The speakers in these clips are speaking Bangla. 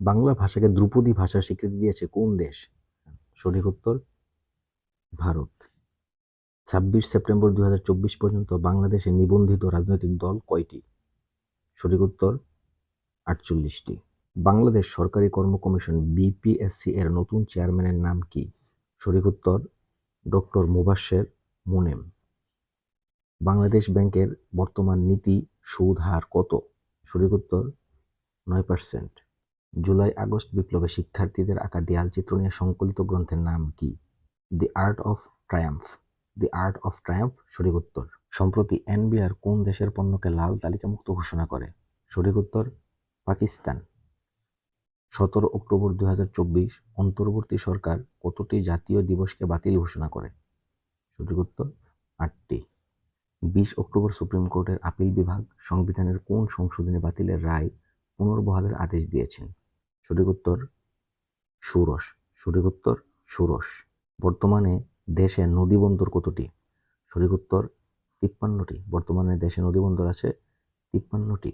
বাংলা ভাষাকে ধ্রুপদী ভাষার স্বীকৃতি দিয়েছে কোন দেশ? সঠিক উত্তর, ভারত। ছাব্বিশ সেপ্টেম্বর দু হাজার চব্বিশ পর্যন্ত বাংলাদেশে নিবন্ধিত রাজনৈতিক দল কয়টি? সঠিক উত্তর, আটচল্লিশটি। বাংলাদেশ সরকারি কর্ম কমিশন বিপিএসসি এর নতুন চেয়ারম্যানের নাম কি? সঠিক উত্তর, ডক্টর মুবাশ্বের মুনেম। বাংলাদেশ ব্যাংকের বর্তমান নীতি সুদ হার কত? সঠিক উত্তর, নয় পার্সেন্ট। জুলাই, আগস্ট বিপ্লবে শিক্ষার্থীদের আঁকা দেয়াল চিত্র নিয়ে সংকলিত গ্রন্থের নাম কি? The art of triumph the art of triumph সঠিক উত্তর। সম্প্রতি এনবিআর কোন দেশের পণ্যকে লাল তালিকামুক্ত ঘোষণা করে? সঠিক উত্তর, পাকিস্তান। সতেরো অক্টোবর দুই হাজার চব্বিশ, অন্তর্বর্তী সরকার কতটি জাতীয় দিবসকে বাতিল ঘোষণা করে? সঠিক উত্তর, আটটি। বিশ অক্টোবর সুপ্রিম কোর্টের আপিল বিভাগ সংবিধানের কোন সংশোধনী বাতিলের রায় পুনর্বহালের আদেশ দিয়েছেন? সঠিক উত্তর ষোড়শ। সঠিক উত্তর ষোড়শ। বর্তমানে দেশে নদীবন্দর কতটি? সঠিক উত্তর তিপ্পান্নটি। বর্তমানে দেশে নদীবন্দর আছে তিপ্পান্নটি।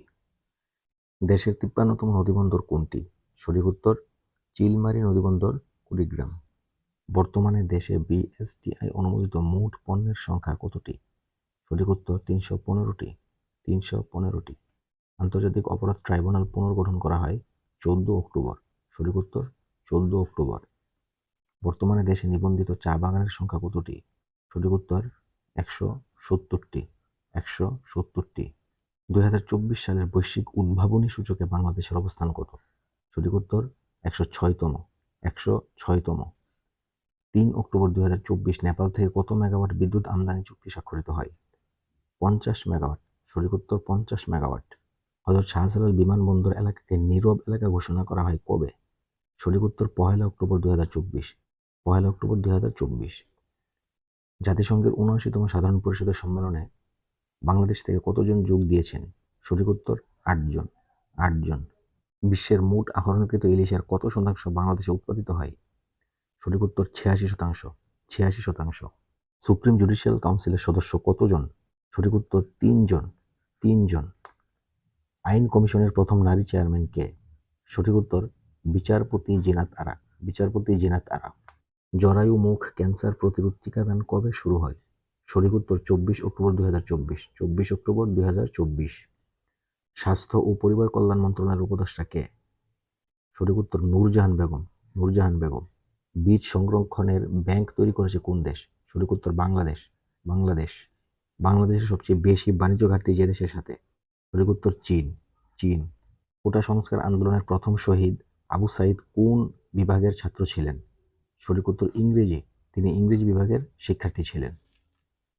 দেশের তিপ্পান্নতম নদীবন্দর কোনটি? সঠিক উত্তর চিলমারি নদীবন্দর, কুড়িগ্রাম। বর্তমানে দেশে বিএসটিআই অনুমোদিত মোট পণ্যের সংখ্যা কতটি? সঠিক উত্তর তিনশো পনেরোটি। তিনশো পনেরোটি। আন্তর্জাতিক অপরাধ ট্রাইব্যুনাল পুনর্গঠন করা হয় চৌদ্দ অক্টোবর, সঠিক উত্তর, চৌদ্দ অক্টোবর। বর্তমানে দেশে নিবন্ধিত চা বাগানের সংখ্যা কতটি? সঠিক উত্তর, একশো সত্তরটি একশো সত্তরটি। দুই হাজার চব্বিশ সালের বৈশ্বিক উদ্ভাবনী সূচকে বাংলাদেশের অবস্থান কত? সঠিক উত্তর, একশো ছয়তম একশো ছয়তম। তিন অক্টোবর দুই হাজার চব্বিশ নেপাল থেকে কত মেগাওয়াট বিদ্যুৎ আমদানি চুক্তি স্বাক্ষরিত হয়? পঞ্চাশ মেগাওয়াট, সঠিক উত্তর, পঞ্চাশ মেগাওয়াট। হজরত শাহজালাল বিমানবন্দর এলাকাকে নীরব এলাকা ঘোষণা করা হয় কবে? সঠিক উত্তর, পহেলা অক্টোবর দুই হাজার চব্বিশ। পহেলা অক্টোবর দুই হাজার চব্বিশ। জাতিসংঘের উনআশিতম সাধারণ পরিষদের সম্মেলনে বাংলাদেশ থেকে কতজন যোগ দিয়েছেন? সঠিক উত্তর, আটজন। আটজন। বিশ্বের মোট আহরণকৃত ইলিশের কত শতাংশ বাংলাদেশে উৎপাদিত হয়? সঠিক উত্তর, ছিয়াশি শতাংশ। ছিয়াশি শতাংশ। সুপ্রিম জুডিশিয়াল কাউন্সিলের সদস্য কতজন? সঠিক উত্তর, তিনজন। তিনজন। আইন কমিশনের প্রথম নারী চেয়ারম্যান কে? সঠিক উত্তর, বিচারপতি জিনাত আরা। বিচারপতি জিনাত আরা। জরায়ু মুখ ক্যান্সার প্রতিরোধ টিকাদান কবে শুরু হয়? সঠিক উত্তর, চব্বিশ অক্টোবর দুই হাজার চব্বিশ। চব্বিশ অক্টোবর দুই হাজার চব্বিশ। স্বাস্থ্য ও পরিবার কল্যাণ মন্ত্রণালয়ের উপদেষ্টা কে? সঠিক উত্তর, নূরজাহান বেগম। নূরজাহান বেগম। বীজ সংরক্ষণের ব্যাংক তৈরি করেছে কোন দেশ? সঠিক উত্তর, বাংলাদেশ। বাংলাদেশ। বাংলাদেশের সবচেয়ে বেশি বাণিজ্য ঘাটতি যে দেশের সাথে? সঠিক উত্তর চীন চীন। কোটা সংস্কার আন্দোলনের প্রথম শহীদ আবু সাইদ কোন বিভাগের ছাত্র ছিলেন? সঠিক উত্তর ইংরেজি। তিনি ইংরেজি বিভাগের শিক্ষার্থী ছিলেন।